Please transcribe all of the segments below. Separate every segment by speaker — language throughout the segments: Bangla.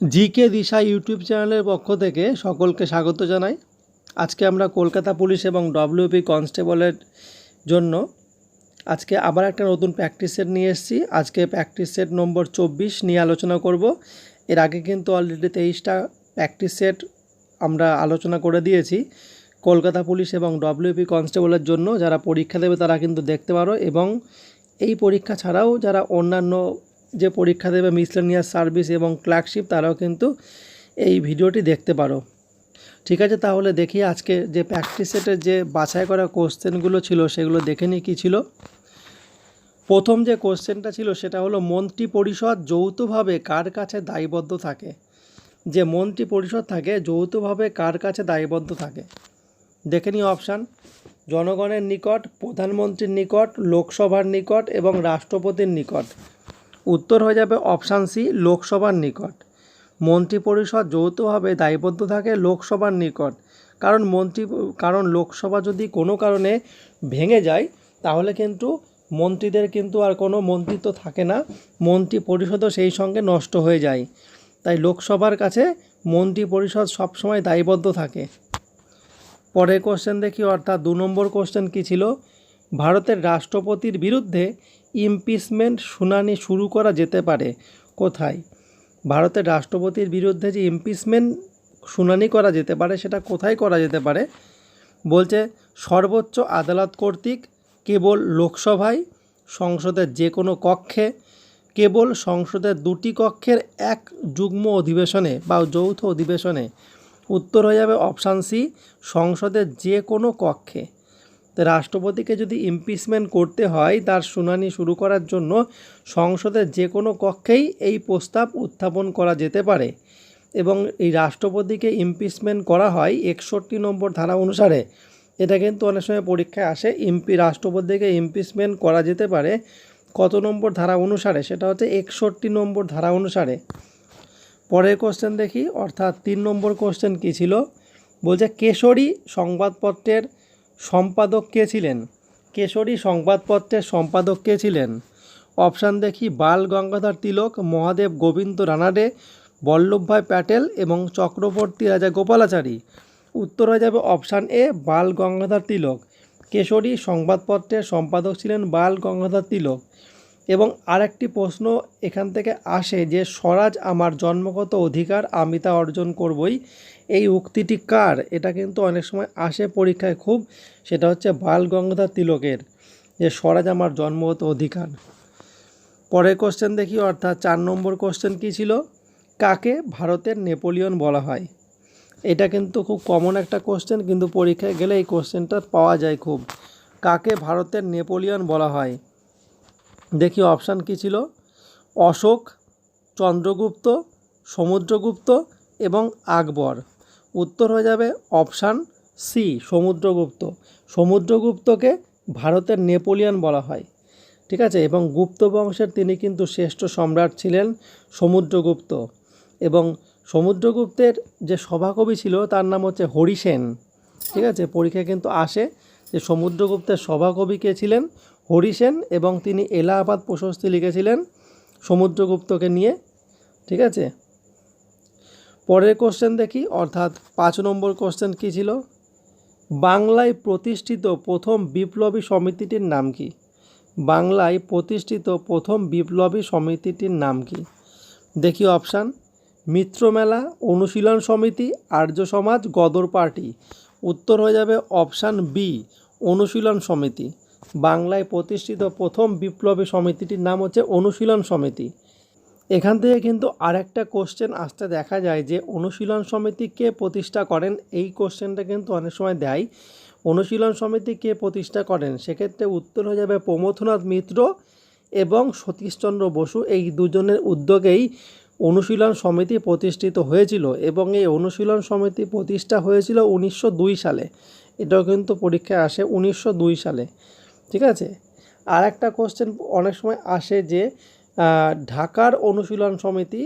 Speaker 1: জিকে দিশা ইউটিউব চ্যানেলের পক্ষ থেকে সকলকে স্বাগত জানাই। আজকে আমরা কলকাতা পুলিশ এবং ডব্লিউপি কনস্টেবলের জন্য আজকে আবার একটা নতুন প্র্যাকটিস সেট নিয়ে এসেছি। আজকে প্র্যাকটিস সেট নম্বর চব্বিশ নিয়ে আলোচনা করব। এর আগে কিন্তু অলরেডি তেইশটা প্র্যাকটিস সেট আমরা আলোচনা করে দিয়েছি। কলকাতা পুলিশ এবং ডব্লিউপি কনস্টেবলের জন্য যারা পরীক্ষা দেবে তারা কিন্তু দেখতে পারো এবং এই পরীক্ষা ছাড়াও যারা অন্যান্য যে পরীক্ষা দেবে মিসলেনিয়াস সার্ভিস এবং ক্লার্কশিপ, তারাও কিন্তু এই ভিডিওটি দেখতে পারো। ঠিক আছে, তাহলে দেখি আজকে যে প্র্যাকটিস সেটের যে বাছাই করা কোশ্চেনগুলো ছিল, সেগুলো দেখে নিই কী ছিল। প্রথম যে কোশ্চেনটা ছিল, সেটা হলো, মন্ত্রী পরিষদ যৌথভাবে কার কাছে দায়বদ্ধ থাকে? যে মন্ত্রী পরিষদ থাকে, যৌথভাবে কার কাছে দায়বদ্ধ থাকে? দেখে নিই অপশান জনগণের নিকট, প্রধানমন্ত্রীর নিকট, লোকসভার নিকট এবং রাষ্ট্রপতির নিকট। উত্তর হয়ে যাবে অপশান সি, লোকসভার নিকট। মন্ত্রিপরিষদ যৌথভাবে দায়বদ্ধ থাকে লোকসভার নিকট। কারণ মন্ত্রী, কারণ লোকসভা যদি কোনো কারণে ভেঙে যায়, তাহলে কিন্তু মন্ত্রীদের কিন্তু আর কোনো মন্ত্রিত্ব থাকে না। মন্ত্রী পরিষদও সেই সঙ্গে নষ্ট হয়ে যায়। তাই লোকসভার কাছে মন্ত্রী পরিষদ সবসময় দায়বদ্ধ থাকে। পরের কোশ্চেন দেখি, অর্থাৎ দু নম্বর কোশ্চেন কী ছিল? ভারতের রাষ্ট্রপতির বিরুদ্ধে ইমপিচমেন্ট শুনানি শুরু করা যেতে পারে। কোথায়? ভারতের রাষ্ট্রপতির বিরুদ্ধে যে ইমপিচমেন্ট শুনানি করা যেতে পারে, সেটা কোথায় করা যেতে পারে? বলছে, সর্বোচ্চ আদালত কর্তৃক কেবল লোকসভায় সংসদের যে কোনো কক্ষে, কেবল সংসদের দুটি কক্ষের এক যুগ্ম অধিবেশনে বা যৌথ অধিবেশনে উত্তর হয়ে যাবে অপশান সি, সংসদের যে কোনো কক্ষে। তো রাষ্ট্রপতিকে যদি ইমপিচমেন্ট করতে হয়, তার শুনানি শুরু করার জন্য সংসদের যে কোনো কক্ষেই এই প্রস্তাব উত্থাপন করা যেতে পারে। এবং এই রাষ্ট্রপতিকে ইমপিচমেন্ট করা হয় একষট্টি নম্বর ধারা অনুসারে। এটা কিন্তু অনেক সময় পরীক্ষায় আসে ইমপি রাষ্ট্রপতিকে ইমপিচমেন্ট করা যেতে পারে কত নম্বর ধারা অনুসারে? সেটা হচ্ছে একষট্টি নম্বর ধারা অনুসারে। পরের কোশ্চেন দেখি, অর্থাৎ তিন নম্বর কোশ্চেন কী ছিল? বলছে কেশরী সংবাদপত্রের সম্পাদক কে ছিলেন? কেশরী সংবাদপত্রের সম্পাদক কে ছিলেন? অপশান দেখি বাল গঙ্গাধর তিলক, মহাদেব গোবিন্দ রানাডে বল্লভভাই প্যাটেল এবং চক্রবর্তী রাজা গোপালাচারী। উত্তর হয়ে যাবে অপশান এ, বাল গঙ্গাধর তিলক। কেশরী সংবাদপত্রের সম্পাদক ছিলেন বাল গঙ্গাধর তিলক। এবং আরেকটি প্রশ্ন এখান থেকে আসে যে, স্বরাজ আমার জন্মগত অধিকার আমি তা অর্জন করবই। এই উক্তিটি কার? এটা কিন্তু অনেক সময় আসে পরীক্ষায় খুব। সেটা হচ্ছে বাল গঙ্গাধর তিলকের, যে, স্বরাজ আমার জন্মগত অধিকার। পরের কোশ্চেন দেখি, অর্থাৎ চার নম্বর কোশ্চেন কী ছিল? কাকে ভারতের নেপোলিয়ন বলা হয়? এটা কিন্তু খুব কমন একটা কোশ্চেন কিন্তু পরীক্ষায় গেলে এই কোশ্চেনটা পাওয়া যায় খুব। কাকে ভারতের নেপোলিয়ন বলা হয়? দেখি অপশান কী ছিল? অশোক, চন্দ্রগুপ্ত, সমুদ্রগুপ্ত এবং আকবর। উত্তর হয়ে যাবে অপশান সি সমুদ্রগুপ্ত। সমুদ্রগুপ্তকে ভারতের নেপোলিয়ন বলা হয়। ঠিক আছে? এবং গুপ্ত বংশের তিনি কিন্তু শ্রেষ্ঠ সম্রাট ছিলেন সমুদ্রগুপ্ত। এবং সমুদ্রগুপ্তের যে সভাকবি ছিল, তার নাম হচ্ছে হরিসেন। ঠিক আছে? পরীক্ষায় কিন্তু আসে যে সমুদ্রগুপ্তের সভাকবি কে ছিলেন? হরিসেন এবং তিনি এলাহাবাদ প্রশস্তি লিখেছিলেন সমুদ্রগুপ্তকে নিয়ে, ঠিক আছে? পরের কোশ্চেন দেখি, অর্থাৎ পাঁচ নম্বর কোশ্চেন কী ছিল? বাংলায় প্রতিষ্ঠিত প্রথম বিপ্লবী সমিতিটির নাম কি? বাংলায় প্রতিষ্ঠিত প্রথম বিপ্লবী সমিতিটির নাম কি? দেখি অপশান মিত্রমেলা অনুশীলন সমিতি, আর্য সমাজ, গদর পার্টি। উত্তর হয়ে যাবে অপশান বি অনুশীলন সমিতি। বাংলায় প্রতিষ্ঠিত প্রথম বিপ্লবী সমিতিটির নাম হচ্ছে অনুশীলন সমিতি। এখান থেকে কিন্তু আরেকটা কোশ্চেন আসতে দেখা যায় যে, অনুশীলন সমিতি কে প্রতিষ্ঠা করেন? এই কোশ্চেনটা কিন্তু অনেক সময় দেয়। অনুশীলন সমিতি কে প্রতিষ্ঠা করেন? সেক্ষেত্রে উত্তর হয়ে যাবে প্রমথনাথ মিত্র এবং সতীশচন্দ্র বসু। এই দুজনের উদ্যোগেই অনুশীলন সমিতি প্রতিষ্ঠিত হয়েছিল এবং এই অনুশীলন সমিতি প্রতিষ্ঠা হয়েছিল উনিশশো দুই সালে। এটাও কিন্তু পরীক্ষায় আসে উনিশশো দুই সালে। ঠিক আছে? আর একটা কোশ্চেন অনেক সময় আসে যে ঢাকার অনুশীলন সমিতি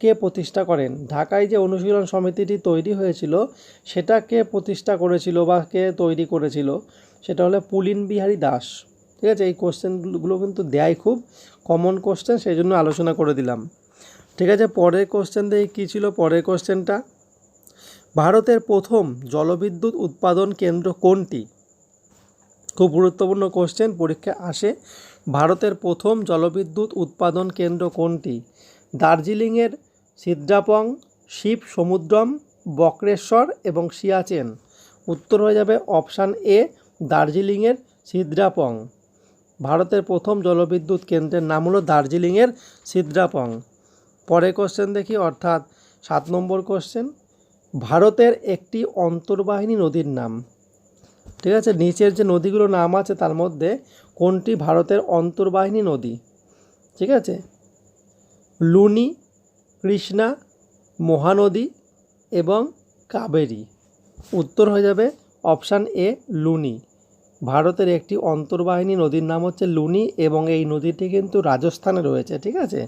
Speaker 1: কে প্রতিষ্ঠা করেন? ঢাকায় যে অনুশীলন সমিতিটি তৈরি হয়েছিল, সেটা কে প্রতিষ্ঠা করেছিল বা কে তৈরি করেছিল? সেটা হলো পুলিন বিহারী দাস। ঠিক আছে? এই কোশ্চেনগুলো কিন্তু দেয় খুব কমন কোশ্চেন সেই জন্য আলোচনা করে দিলাম। ঠিক আছে? পরের কোশ্চেন দেখি কী ছিল পরের কোশ্চেনটা ভারতের প্রথম জলবিদ্যুৎ উৎপাদন কেন্দ্র কোনটি? খুব গুরুত্বপূর্ণ কোশ্চেন পরীক্ষায় আসে। ভারতের প্রথম জলবিদ্যুৎ উৎপাদন কেন্দ্র কোনটি? দার্জিলিংয়ের সিদ্রাপং শিব সমুদ্রম বক্রেশ্বর এবং সিয়াচেন। উত্তর হয়ে যাবে অপশান এ দার্জিলিংয়ের সিদ্রাপং। ভারতের প্রথম জলবিদ্যুৎ কেন্দ্রের নাম হলো দার্জিলিংয়ের সিদ্রাপং। পরের কোশ্চেন দেখি, অর্থাৎ সাত নম্বর কোশ্চেন ভারতের একটি অন্তর্বাহিনী নদীর নাম। ঠিক আছে? নিচের যে নদীগুলো নাম আছে তার মধ্যে কোনটি ভারতের অন্তর্বাহিনী নদী? ঠিক আছে? লুনি, কৃষ্ণা, মহানদী এবং কাবেরী। উত্তর হয়ে যাবে অপশান এ, লুনি। ভারতের একটি অন্তর্বাহিনী নদীর নাম হচ্ছে লুনি এবং এই নদীটি কিন্তু রাজস্থানে রয়েছে, ঠিক আছে?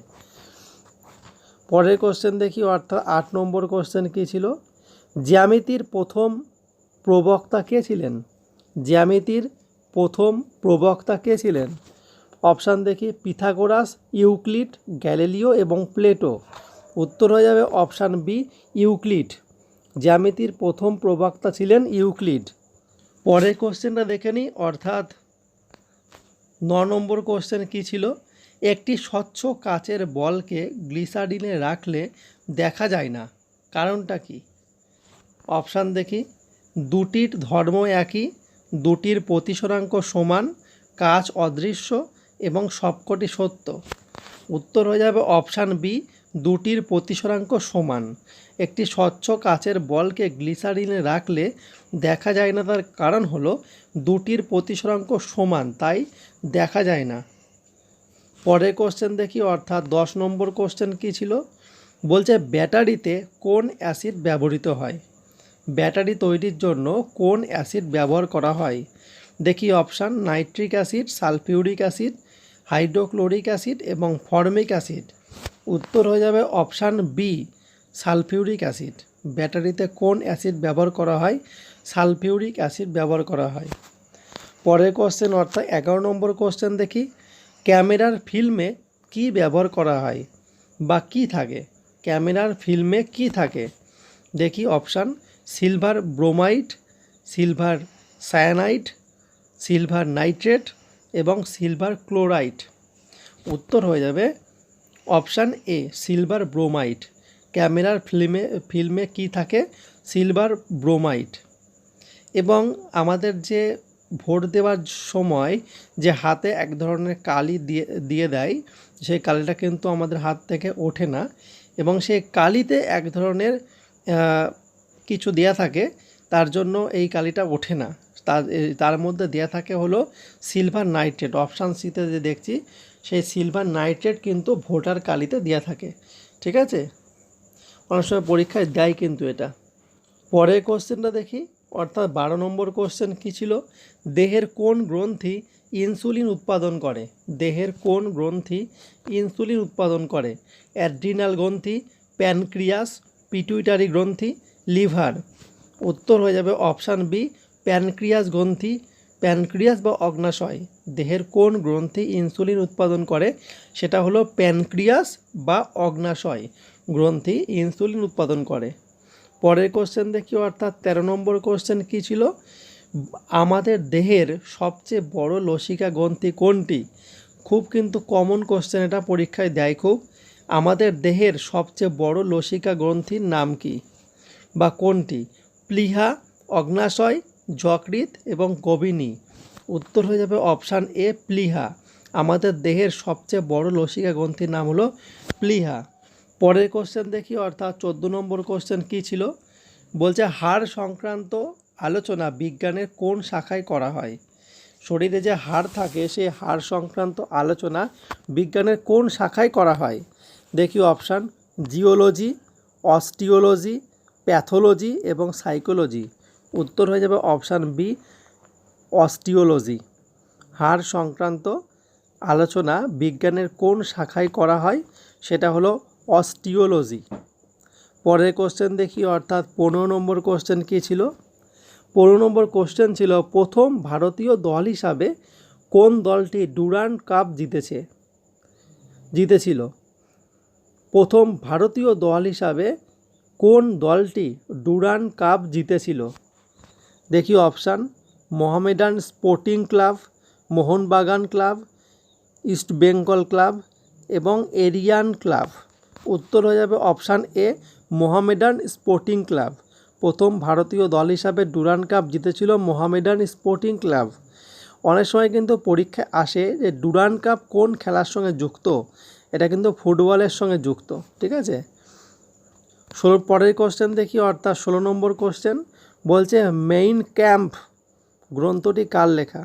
Speaker 1: পরের কোশ্চেন দেখি, অর্থাৎ আট নম্বর কোশ্চেন কী ছিল? জ্যামিতির প্রথম প্রবক্তা কে ছিলেন? জ্যামিতির প্রথম প্রবক্তা কে ছিলেন? অপশান দেখি, পিথাগোরাস, ইউক্লিড, গ্যালিলিও এবং প্লেটো। উত্তর হয়ে যাবে অপশান বি ইউক্লিড। জ্যামিতির প্রথম প্রবক্তা ছিলেন ইউক্লিড। পরের কোশ্চেনটা দেখে নিই অর্থাৎ ন নম্বর কোশ্চেন কী ছিল? একটি স্বচ্ছ কাচের বলকে গ্লিসারিনে রাখলে দেখা যায় না, কারণটা কি? অপশান দেখি, দুটির ধর্ম একই দুটির প্রতিসরাঙ্ক সমান, কাজ অদৃশ্য এবং সবকটি সত্য। উত্তর হয়ে যাবে অপশান বি, দুটির প্রতিসরাঙ্ক সমান। একটি স্বচ্ছ কাচের বলকে গ্লিসারিনে রাখলে দেখা যায় না, তার কারণ হলো দুটির প্রতিসরাঙ্ক সমান, তাই দেখা যায় না। পরের কোশ্চেন দেখি, অর্থাৎ দশ নম্বর কোশ্চেন কী ছিল? বলছে, ব্যাটারিতে কোন অ্যাসিড ব্যবহৃত হয়? ব্যাটারি তৈরির জন্য কোন অ্যাসিড ব্যবহার করা হয়? দেখি option, nitric acid, sulphuric acid, hydrochloric acid এবং ফর্মিক অ্যাসিড। উত্তর হয়ে যাবে অপশান বি, সালফিউরিক অ্যাসিড। ব্যাটারিতে কোন অ্যাসিড ব্যবহার করা হয়? সালফিউরিক অ্যাসিড ব্যবহার করা হয়। পরের কোশ্চেন অর্থাৎ এগারো নম্বর কোশ্চেন দেখি। ক্যামেরার ফিল্মে কি ব্যবহার করা হয় বা কি থাকে? ক্যামেরার ফিল্মে কি থাকে? দেখি option silver bromide, silver cyanide, silver nitrate এবং সিলভার ক্লোরাইড। উত্তর হয়ে যাবে অপশান এ, সিলভার ব্রোমাইড। ক্যামেরার ফিল্মে ফিল্মে কি থাকে? Silver bromide. এবং আমাদের যে ভোট দেওয়ার সময় যে হাতে এক ধরনের কালি দিয়ে দিয়ে দেয়, সেই কালিটা কিন্তু আমাদের হাত থেকে ওঠে না। এবং সেই কালিতে এক ধরনের কিছু দেয়া থাকে, তার জন্য এই কালিটা ওঠে না। তার তার মধ্যে দেয়া থাকে হলো সিলভার নাইট্রেট অপশান সিতে যে দেখছি, সেই সিলভার নাইট্রেট কিন্তু ভোটার কালিতে দেয়া থাকে। ঠিক আছে? অনেক সময় পরীক্ষায় দেয় কিন্তু এটা। পরের কোশ্চেনটা দেখি, অর্থাৎ বারো নম্বর কোশ্চেন কী ছিল? দেহের কোন গ্রন্থি ইনসুলিন উৎপাদন করে? দেহের কোন গ্রন্থি ইনসুলিন উৎপাদন করে? অ্যাড্রিনাল গ্রন্থি প্যানক্রিয়াস পিটুইটারি গ্রন্থি লিভার। উত্তর হয়ে যাবে অপশান বি, প্যানক্রিয়াস গ্রন্থি। প্যানক্রিয়াস বা অগ্নাশয়, দেহের কোন গ্রন্থি ইনসুলিন উৎপাদন করে? সেটা হলো প্যানক্রিয়াস বা অগ্নাশয়, গ্রন্থি ইনসুলিন উৎপাদন করে। পরের কোশ্চেন দেখি, অর্থাৎ তেরো নম্বর কোশ্চেন কী ছিল? আমাদের দেহের সবচেয়ে বড় লসিকা গ্রন্থি কোনটি? খুব কিন্তু কমন কোশ্চেন এটা পরীক্ষায় দেয় খুব। আমাদের দেহের সবচেয়ে বড় লসিকা গ্রন্থির নাম কি? বা কোনটি? প্লিহা, অগ্নাশয়, যকৃৎ এবং গবিনী। উত্তর হয়ে যাবে অপশান এ, প্লিহা। আমাদের দেহের সবচেয়ে বড় লসিকা গ্রন্থির নাম হলো প্লিহা। পরের কোশ্চেন দেখি, অর্থাৎ চোদ্দ নম্বর কোশ্চেন কী ছিল? বলছে, হাড় সংক্রান্ত আলোচনা বিজ্ঞানের কোন শাখায় করা হয়? শরীরে যে হাড় থাকে, সেই হাড় সংক্রান্ত আলোচনা বিজ্ঞানের কোন শাখায় করা হয়? দেখি অপশান, জিওলজি, অস্টিওলজি প্যাথোলজি এবং সাইকোলজি। উত্তর হয়ে যাবে অপশান বি অস্টিওলজি। হাড় সংক্রান্ত আলোচনা বিজ্ঞানের কোন শাখায় করা হয়? সেটা হলো অস্টিওলজি। পরের কোশ্চেন দেখি, অর্থাৎ পনেরো নম্বর কোশ্চেন কী ছিল? পনেরো নম্বর কোশ্চেন ছিল, প্রথম ভারতীয় দল হিসাবে কোন দলটি ডুরান্ড কাপ জিতেছে? জিতেছিল। প্রথম ভারতীয় দল হিসাবে কোন দলটি ডুরান কাপ জিতেছিল? দেখি option, Mohammedan Sporting club, Mohun Bagan club, East Bengal club এবং এরিয়ান ক্লাব। উত্তর হয়ে যাবে option A, Mohammedan Sporting club. প্রথম ভারতীয় দল হিসাবে ডুরান কাপ জিতেছিল মোহামেডান স্পোর্টিং ক্লাব। অনেক সময় কিন্তু পরীক্ষায় আসে যে ডুরান কাপ কোন খেলার সঙ্গে যুক্ত? এটা কিন্তু ফুটবলের সঙ্গে যুক্ত, ঠিক আছে? ষোলো পরের কোশ্চেন দেখি, অর্থাৎ ষোলো নম্বর কোশ্চেন বলছে মেইন ক্যাম্প গ্রন্থটি কার লেখা?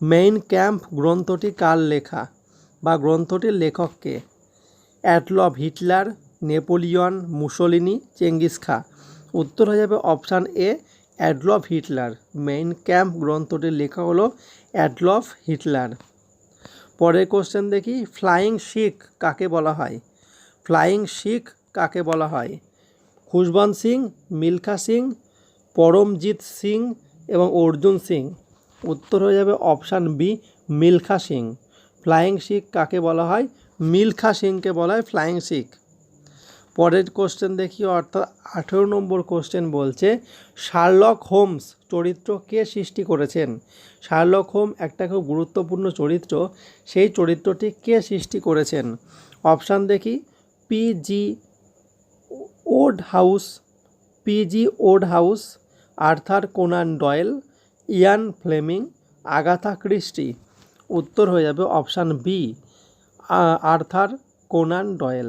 Speaker 1: মেইন ক্যাম্প গ্রন্থটি কার লেখা বা গ্রন্থটির লেখককে Adolf Hitler Napoleon Mussolini Genghis Khan উত্তর হয়ে যাবে option A Adolf Hitler Mein Kampf গ্রন্থটির লেখা হলো অ্যাডলফ হিটলার পরের কোশ্চেন দেখি ফ্লাইং শিখ কাকে বলা হয়? ফ্লাইং শিখ কাকে বলা হয়? খুশবন্ত সিং, মিলখা সিং, পরমজিৎ সিং এবং অর্জুন সিং। উত্তর হয়ে যাবে option B, Milkha Singh. Flying Sikh কাকে বলা হয়? মিলখা সিংকে বলা হয় ফ্লাইং শিখ। পরের কোশ্চেন দেখি, অর্থাৎ আঠেরো নম্বর কোশ্চেন বলছে, শার্লক হোমস চরিত্র কে সৃষ্টি করেছেন? শার্লক হোম একটা খুব গুরুত্বপূর্ণ চরিত্র, সেই চরিত্রটি কে সৃষ্টি করেছেন? অপশান দেখি P G Wodehouse, P G Wodehouse, Arthur Conan Doyle, Ian Fleming, Agatha Christie. উত্তর হয়ে যাবে option B Arthur Conan Doyle.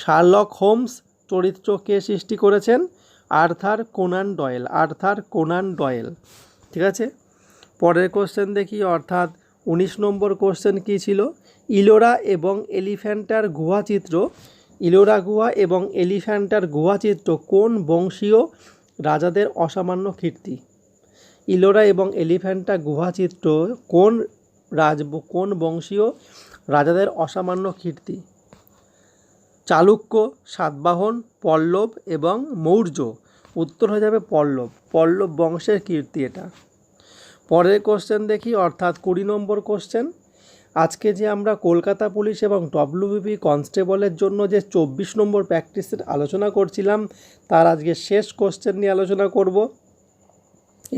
Speaker 1: Sherlock Holmes চরিত্র কে সৃষ্টি করেছেন Arthur Conan Doyle, Arthur Conan Doyle. ঠিক আছে? পরের কোশ্চেন দেখি, অর্থাৎ উনিশ নম্বর কোশ্চেন কী ছিল? ইলোরা এবং এলিফ্যান্টার গুহা চিত্র ইলোরা গুহা এবং এলিফ্যান্টার গুহা চিত্র কোন বংশীয় রাজাদের অসামান্য কীর্তি? ইলোরা এবং এলিফ্যান্টা গুহা চিত্র কোন রাজ, কোন বংশীয় রাজাদের অসামান্য কীর্তি? চালুক্য, সাতবাহন, পল্লব এবং মৌর্য। উত্তর হয়ে যাবে পল্লব। পল্লব বংশের কীর্তি এটা। পরের কোশ্চেন দেখি, অর্থাৎ কুড়ি নম্বর কোশ্চেন আজকে যে আমরা কলকাতা পুলিশ এবং ডব্লিউবিপি কনস্টেবলের জন্য যে চব্বিশ নম্বর প্র্যাকটিসের আলোচনা করছিলাম, তার আজকে শেষ কোশ্চেন নিয়ে আলোচনা করব।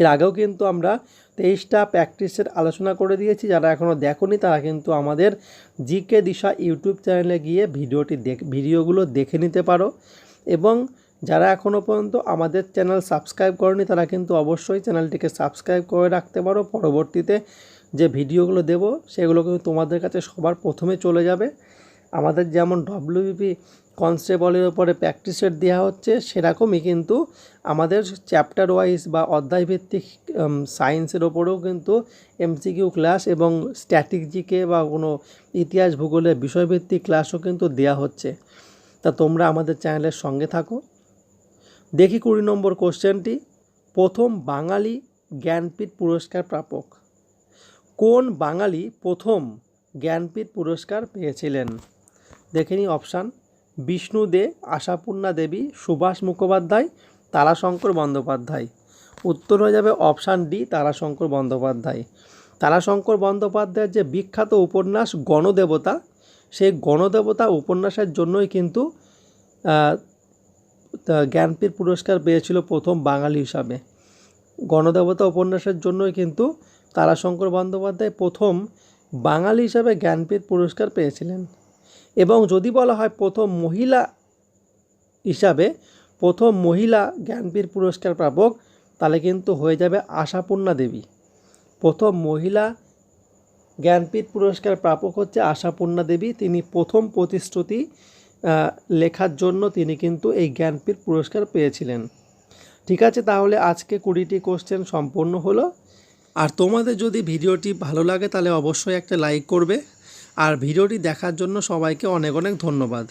Speaker 1: এর আগেও কিন্তু আমরা তেইশটা প্র্যাকটিসের আলোচনা করে দিয়েছি, যারা এখনও দেখোনি তারা কিন্তু আমাদের জিকে দিশা ইউটিউব চ্যানেলে গিয়ে ভিডিওটি দেখ, ভিডিওগুলো দেখে নিতে পারো। এবং যারা এখনও পর্যন্ত আমাদের চ্যানেল সাবস্ক্রাইব করেনি, তারা কিন্তু অবশ্যই চ্যানেলটিকে সাবস্ক্রাইব করে রাখতে পারো। পরবর্তীতে যে ভিডিওগুলো দেব, সেগুলো কিন্তু তোমাদের কাছে সবার প্রথমে চলে যাবে। আমাদের যেমন ডব্লিউবিপি কনস্টেবলের ওপরে প্র্যাকটিস সেট দেওয়া হচ্ছে, সেরকমই কিন্তু আমাদের চ্যাপ্টার ওয়াইজ বা অধ্যায়ভিত্তিক সায়েন্সের ওপরেও কিন্তু এমসিকিউ ক্লাস এবং স্ট্যাটিক জিকে বা কোনো ইতিহাস ভূগোলের বিষয়ভিত্তিক ক্লাসও কিন্তু দেওয়া হচ্ছে। তা তোমরা আমাদের চ্যানেলের সঙ্গে থাকো। দেখি কুড়ি নম্বর কোশ্চেনটি প্রথম বাঙালি জ্ঞানপীঠ পুরস্কার প্রাপক। কোন বাঙালি প্রথম জ্ঞানপীঠ পুরস্কার পেয়েছিলেন? দেখে নিই অপশান। বিষ্ণু দে, আশাপূর্ণা দেবী, সুভাষ মুখোপাধ্যায়, তারাশঙ্কর বন্দ্যোপাধ্যায়। উত্তর হয়ে যাবে অপশান ডি, তারাশঙ্কর বন্দ্যোপাধ্যায়। তারাশঙ্কর বন্দ্যোপাধ্যায়ের যে বিখ্যাত উপন্যাস গণদেবতা, সেই গণদেবতা উপন্যাসের জন্যই কিন্তু জ্ঞানপীঠ পুরস্কার পেয়েছিল প্রথম বাঙালি হিসাবে। গণদেবতা উপন্যাসের জন্যই কিন্তু তারাশঙ্কর বন্দ্যোপাধ্যায় প্রথম বাঙালি হিসাবে জ্ঞানপীঠ পুরস্কার পেয়েছিলেন। এবং যদি বলা হয় প্রথম মহিলা হিসাবে প্রথম মহিলা জ্ঞানপীঠ পুরস্কার প্রাপক, তাহলে কিন্তু হয়ে যাবে আশাপূর্ণা দেবী। প্রথম মহিলা জ্ঞানপীঠ পুরস্কার প্রাপক হচ্ছে আশাপূর্ণা দেবী। তিনি প্রথম প্রতিশ্রুতি লেখার জন্য তিনি কিন্তু এই জ্ঞানপীঠ পুরস্কার পেয়েছিলেন। ঠিক আছে, তাহলে আজকে কুড়িটি কোশ্চেন সম্পূর্ণ হলো। আর তোমাদের যদি ভিডিওটি ভালো লাগে তাহলে অবশ্যই একটা লাইক করবে। আর ভিডিওটি দেখার জন্য সবাইকে অনেক অনেক ধন্যবাদ।